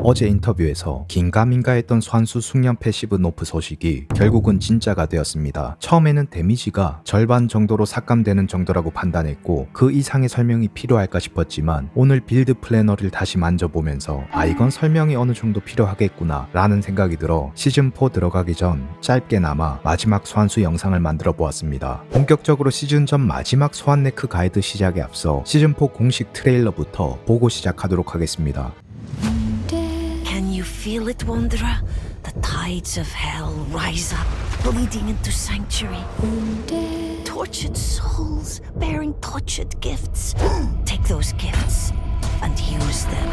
어제 인터뷰에서 긴가민가 했던 선수 숙련 패시브 노프 소식이 결국은 진짜가 되었습니다. 처음에는 데미지가 절반 정도로 삭감되는 정도라고 판단했고 그 이상의 설명이 필요할까 싶었지만 오늘 빌드 플래너를 다시 만져보면서 아 이건 설명이 어느 정도 필요하겠구나 라는 생각이 들어 시즌4 들어가기 전 짧게나마 마지막 소환수 영상을 만들어 보았습니다. 본격적으로 시즌 전 마지막 소환네크 가이드 시작에 앞서 시즌4 공식 트레일러부터 보고 시작하도록 하겠습니다. Can feel it, Wanderer? The tides of hell rise up, bleeding into sanctuary. Tortured souls bearing tortured gifts. Take those gifts and use them.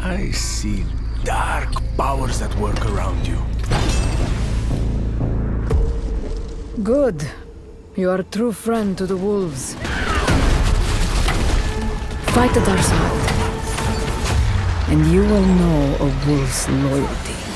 I see dark powers at work around you. Good. You are a true friend to the wolves. Fight at our side, and you will know a wolf's loyalty.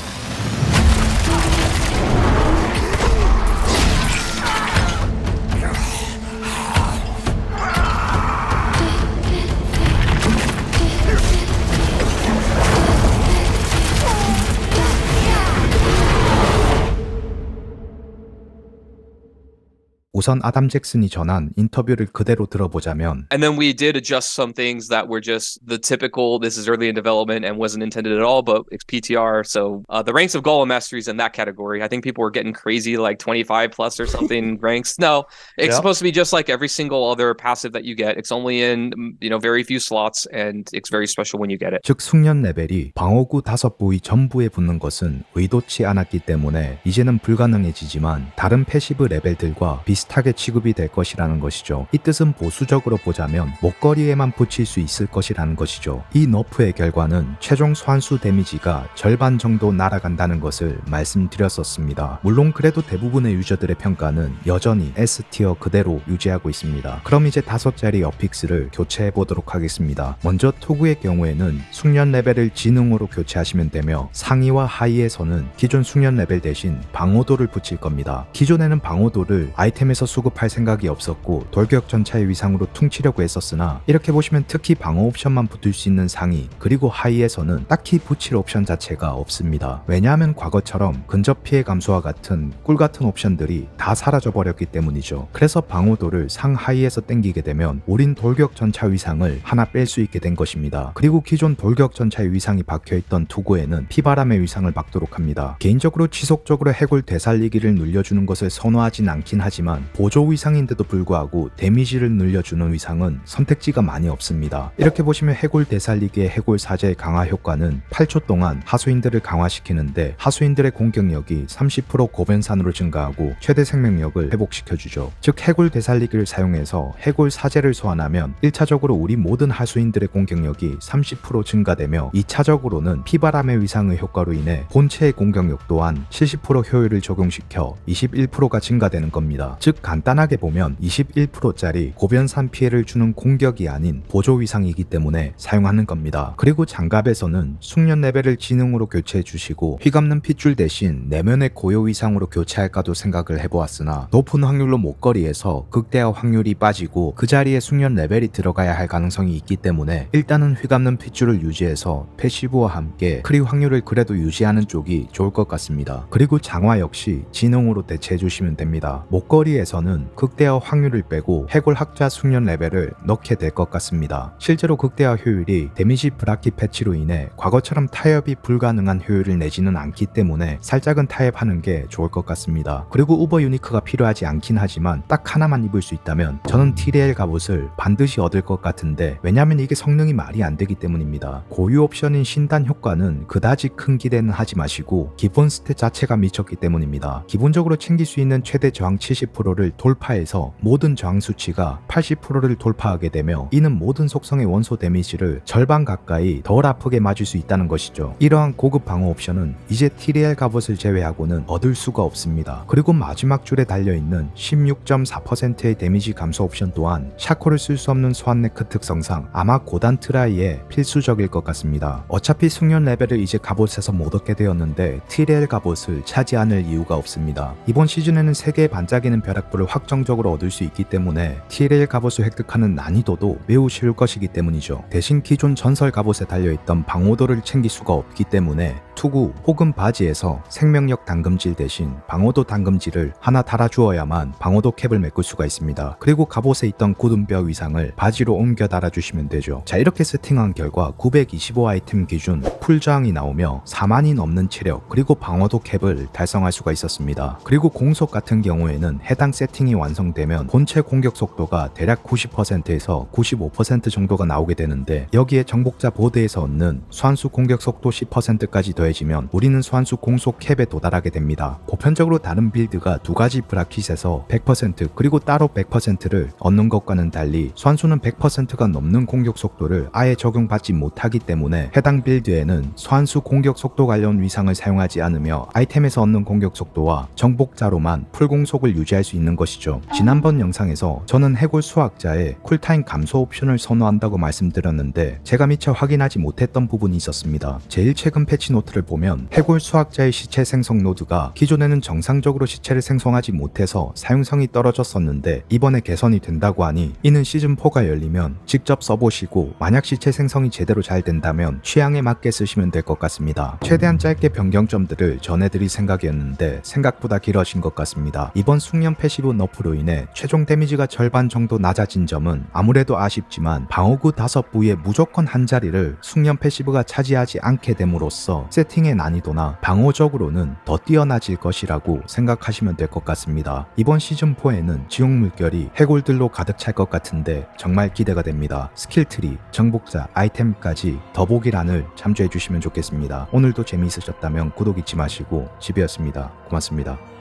우선 아담 잭슨이 전한 인터뷰를 그대로 들어보자면 And then we did adjust some things that were just the typical. This is early in development and wasn't intended at all, but it's PTR. So uh, the ranks of Golem masteries in that category. I think people were getting crazy, like 25 plus or something ranks. No, it's Yeah. supposed to be just like every single other passive that you get. It's only in mm, you know very few slots, and it's very special when you get it. 즉 숙련 레벨이 방어구 다섯 부위 전부에 붙는 것은 의도치 않았기 때문에 이제는 불가능해지지만 다른 패시브 레벨들과 비슷 하게 취급이 될 것이라는 것이죠. 이 뜻은 보수적으로 보자면 목걸이에만 붙일 수 있을 것이라는 것이죠. 이 너프의 결과는 최종 소환수 데미지가 절반 정도 날아간다는 것을 말씀드렸었습니다. 물론 그래도 대부분의 유저들의 평가는 여전히 S티어 그대로 유지하고 있습니다. 그럼 이제 다섯 자리 어픽스를 교체해 보도록 하겠습니다. 먼저 토구의 경우에는 숙련 레벨을 지능으로 교체하시면 되며 상위와 하위에서는 기존 숙련 레벨 대신 방어도를 붙일 겁니다. 기존에는 방어도를 아이템에서 수급할 생각이 없었고 돌격 전차의 위상으로 퉁치려고 했었으나 이렇게 보시면 특히 방어 옵션만 붙을 수 있는 상위 그리고 하위에서는 딱히 붙일 옵션 자체가 없습니다. 왜냐하면 과거처럼 근접 피해 감소와 같은 꿀 같은 옵션들이 다 사라져 버렸기 때문이죠. 그래서 방어도를 상하위에서 땡기게 되면 우린 돌격 전차 위상을 하나 뺄 수 있게 된 것입니다. 그리고 기존 돌격 전차의 위상이 박혀있던 투구에는 피바람의 위상을 박도록 합니다. 개인적으로 지속적으로 해골 되살리기를 늘려주는 것을 선호하진 않긴 하지만 보조 위상인데도 불구하고 데미지를 늘려주는 위상은 선택지가 많이 없습니다. 이렇게 보시면 해골 되살리기의 해골 사제의 강화 효과는 8초 동안 하수인들을 강화시키는데 하수인들의 공격력이 30% 고변산으로 증가하고 최대 생명력을 회복시켜주죠. 즉 해골 되살리기를 사용해서 해골 사제를 소환하면 1차적으로 우리 모든 하수인들의 공격력이 30% 증가되며 2차적으로는 피바람의 위상의 효과로 인해 본체의 공격력 또한 70% 효율을 적용시켜 21%가 증가되는 겁니다. 즉 간단하게 보면 21%짜리 고변산 피해를 주는 공격이 아닌 보조 위상이기 때문에 사용하는 겁니다. 그리고 장갑에서는 숙련 레벨을 지능으로 교체해 주시고 휘감는 핏줄 대신 내면의 고요 위상으로 교체할까도 생각을 해보았으나 높은 확률로 목걸이에서 극대화 확률이 빠지고 그 자리에 숙련 레벨이 들어가야 할 가능성이 있기 때문에 일단은 휘감는 핏줄을 유지해서 패시브와 함께 크리 확률을 그래도 유지하는 쪽이 좋을 것 같습니다. 그리고 장화 역시 지능으로 대체해 주시면 됩니다. 목걸이에서 는 극대화 확률을 빼고 해골 학자 숙련 레벨을 넣게 될 것 같습니다. 실제로 극대화 효율이 데미지 브라키 패치로 인해 과거처럼 타협이 불가능한 효율을 내지는 않기 때문에 살짝은 타협하는 게 좋을 것 같습니다. 그리고 우버 유니크가 필요하지 않긴 하지만 딱 하나만 입을 수 있다면 저는 TDL 갑옷을 반드시 얻을 것 같은데 왜냐면 이게 성능이 말이 안 되기 때문입니다. 고유 옵션인 신단 효과는 그다지 큰 기대는 하지 마시고 기본 스탯 자체가 미쳤기 때문입니다. 기본적으로 챙길 수 있는 최대 저항 70%를 돌파해서 모든 저항 수치가 80%를 돌파하게 되며 이는 모든 속성의 원소 데미지를 절반 가까이 덜 아프게 맞을 수 있다는 것이죠. 이러한 고급 방어 옵션은 이제 TDL 갑옷을 제외하고는 얻을 수가 없습니다. 그리고 마지막 줄에 달려있는 16.4%의 데미지 감소 옵션 또한 샤코를 쓸 수 없는 소환네크 특성상 아마 고단 트라이에 필수적일 것 같습니다. 어차피 숙련 레벨을 이제 갑옷에서 못 얻게 되었는데 TDL 갑옷을 차지 않을 이유가 없습니다. 이번 시즌에는 3개의 반짝이는 벼락 발악부를 확정적으로 얻을 수 있기 때문에 TLL 갑옷을 획득하는 난이도도 매우 쉬울 것이기 때문이죠. 대신 기존 전설 갑옷에 달려있던 방어도를 챙길 수가 없기 때문에 투구 혹은 바지에서 생명력 당금질 대신 방어도 당금질을 하나 달아주어야만 방어도 캡을 메꿀 수가 있습니다. 그리고 갑옷에 있던 굳은 뼈 위상을 바지로 옮겨 달아주시면 되죠. 자 이렇게 세팅한 결과 925 아이템 기준 풀저항이 나오며 4만이 넘는 체력 그리고 방어도 캡을 달성할 수가 있었습니다. 그리고 공속 같은 경우에는 해당 세팅이 완성되면 본체 공격 속도가 대략 90%에서 95% 정도가 나오게 되는데 여기에 정복자 보드에서 얻는 소환수 공격 속도 10%까지 더해지면 우리는 소환수 공속 캡에 도달하게 됩니다. 보편적으로 다른 빌드가 두 가지 브라킷에서 100% 그리고 따로 100%를 얻는 것과는 달리 소환수는 100%가 넘는 공격 속도를 아예 적용받지 못하기 때문에 해당 빌드에는 소환수 공격 속도 관련 위상을 사용하지 않으며 아이템에서 얻는 공격 속도와 정복자로만 풀 공속을 유지할 수 있는 것이죠. 지난번 영상에서 저는 해골 수학자의 쿨타임 감소 옵션을 선호한다고 말씀드렸는데 제가 미처 확인하지 못했던 부분이 있었습니다. 제일 최근 패치 노트를 보면 해골 수학자의 시체 생성 노드가 기존에는 정상적으로 시체를 생성하지 못해서 사용성이 떨어졌었는데 이번에 개선이 된다고 하니 이는 시즌4가 열리면 직접 써보시고 만약 시체 생성이 제대로 잘 된다면 취향에 맞게 쓰시면 될 것 같습니다. 최대한 짧게 변경점들을 전해드릴 생각이었는데 생각보다 길어진 것 같습니다. 이번 숙련 패 시브 너프로 인해 최종 데미지가 절반 정도 낮아진 점은 아무래도 아쉽지만 방어구 다섯 부위에 무조건 한 자리를 숙련 패시브가 차지하지 않게 됨으로써 세팅의 난이도나 방어적으로는 더 뛰어나질 것이라고 생각하시면 될 것 같습니다. 이번 시즌4에는 지옥 물결이 해골들로 가득 찰 것 같은데 정말 기대가 됩니다. 스킬트리, 정복자, 아이템까지 더보기란을 참조해 주시면 좋겠습니다. 오늘도 재미있으셨다면 구독 잊지 마시고 집이었습니다. 고맙습니다.